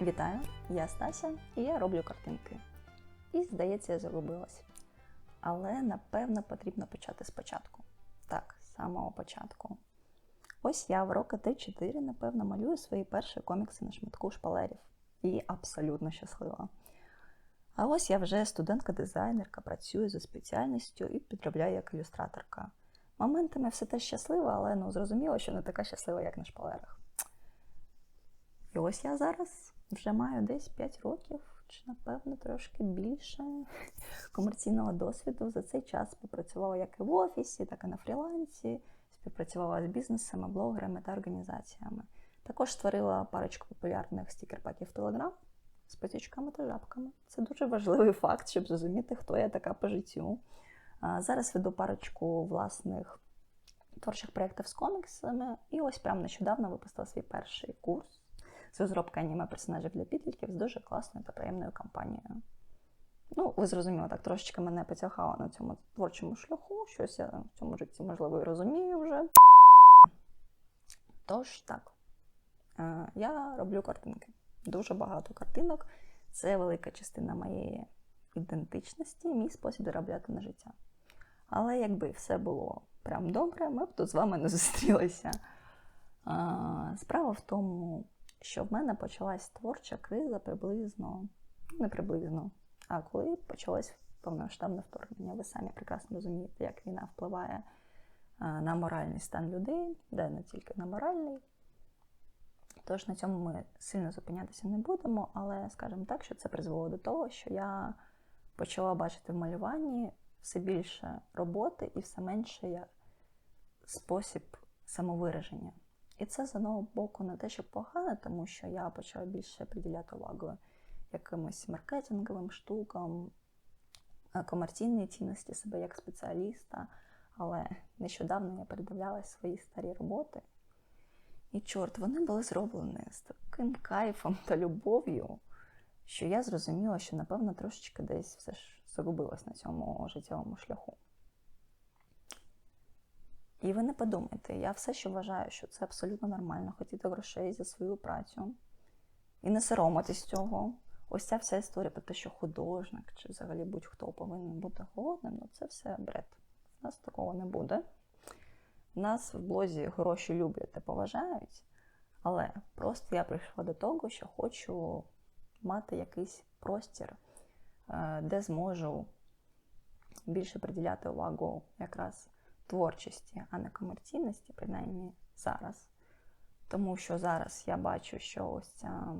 Вітаю, я Стася і я роблю картинки. І, здається, я загубилась. Але напевно потрібно почати спочатку. Так, з самого початку. Ось я в роки 3-4, напевно, малюю свої перші комікси на шматку шпалерів. І абсолютно щаслива. А ось я вже студентка-дизайнерка, працюю за спеціальністю і підробляю як ілюстраторка. Моментами все теж щаслива, але ну, зрозуміло, що не така щаслива, як на шпалерах. І ось я зараз вже маю десь 5 років, чи, напевно, трошки більше комерційного досвіду. За цей час попрацювала як і в офісі, так і на фрілансі, співпрацювала з бізнесами, блогерами та організаціями. Також створила парочку популярних стікер-паків Телеграм з пацючками та жабками. Це дуже важливий факт, щоб зрозуміти, хто я така по життю. Зараз веду парочку власних творчих проєктів з коміксами, і ось прямо нещодавно випустила свій перший курс з розробки аніме персонажів для підлітків з дуже класною та приємною кампанією. Ну, ви зрозуміли, так трошечки мене потягало на цьому творчому шляху, щось я в цьому житті, можливо, і розумію вже. Тож так, е, я роблю картинки. Дуже багато картинок. Це велика частина моєї ідентичності, мій спосіб заробляти на життя. Але якби все було прям добре, ми б тут з вами не зустрілися. Справа в тому, що в мене почалась творча криза приблизно, не приблизно, а коли почалось повномасштабне вторгнення. Ви самі прекрасно розумієте, як війна впливає на моральний стан людей, де не тільки на моральний. Тож на цьому ми сильно зупинятися не будемо, але скажімо так, що це призвело до того, що я почала бачити в малюванні все більше роботи і все менше я спосіб самовираження. І це з одного боку не те, що погано, тому що я почала більше приділяти увагу якимось маркетинговим штукам, е, комерційній цінності себе як спеціаліста. Але нещодавно я передивлялась свої старі роботи. І чорт, вони були зроблені з таким кайфом та любов'ю, що я зрозуміла, що, напевно, трошечки десь все ж загубилась на цьому життєвому шляху. І ви не подумайте, я все ще вважаю, що це абсолютно нормально хотіти грошей за свою працю і не соромитись цього. Ось ця вся історія про те, що художник чи взагалі будь-хто повинен бути голодним, ну це все бред. У нас такого не буде. Нас в блозі гроші люблять та поважають, але просто я прийшла до того, що хочу мати якийсь простір, е, де зможу більше приділяти увагу якраз творчості, а не комерційності, принаймні зараз. Тому що зараз я бачу, що ось ця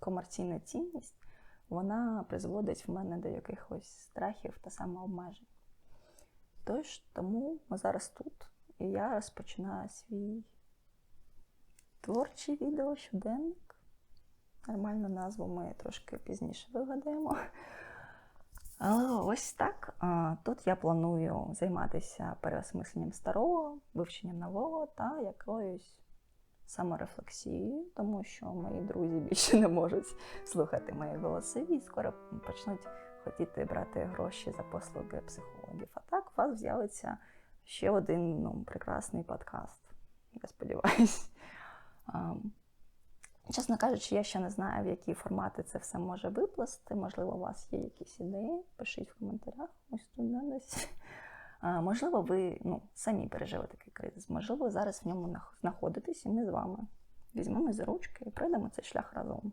комерційна цінність вона призводить в мене до якихось страхів та самообмежень. Тож, тому ми зараз тут, і я розпочинаю свій творчий відео щоденник. Нормальну назву ми трошки пізніше вигадаємо. Але ось так. Тут я планую займатися переосмисленням старого, вивченням нового та якоюсь саморефлексією, тому що мої друзі більше не можуть слухати мої голоси і скоро почнуть хотіти брати гроші за послуги психологів. А так у вас з'явиться ще один ну, прекрасний подкаст. Я сподіваюся. Чесно кажучи, я ще не знаю, в які формати це все може випласти. Можливо, у вас є якісь ідеї. Пишіть в коментарях. Ось тут десь. А, можливо, ви ну, самі пережили такий кризис. Можливо, зараз в ньому знаходитесь, і ми з вами візьмемо за ручки і пройдемо цей шлях разом.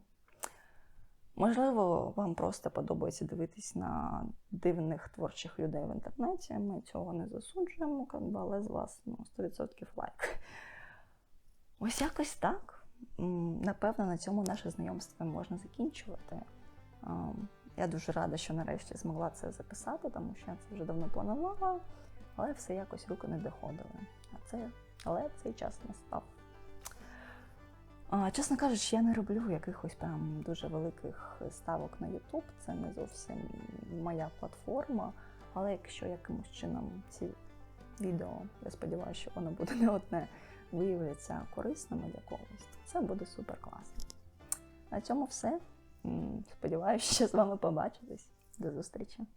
Можливо, вам просто подобається дивитись на дивних творчих людей в інтернеті. Ми цього не засуджуємо, але з вас ну, 100% лайк. Ось якось так. Напевно, на цьому наше знайомство можна закінчувати. Я дуже рада, що нарешті змогла це записати, тому що я це вже давно планувала, але все якось руки не доходили. А це, Але цей час настав. Чесно кажучи, я не роблю якихось прям дуже великих ставок на YouTube. Це не зовсім моя платформа. Але якщо якимось чином ці відео, я сподіваюся, що воно буде не одне, виявляться корисними для когось, це буде супер класно. На цьому все. Сподіваюся, що з вами побачитись. До зустрічі!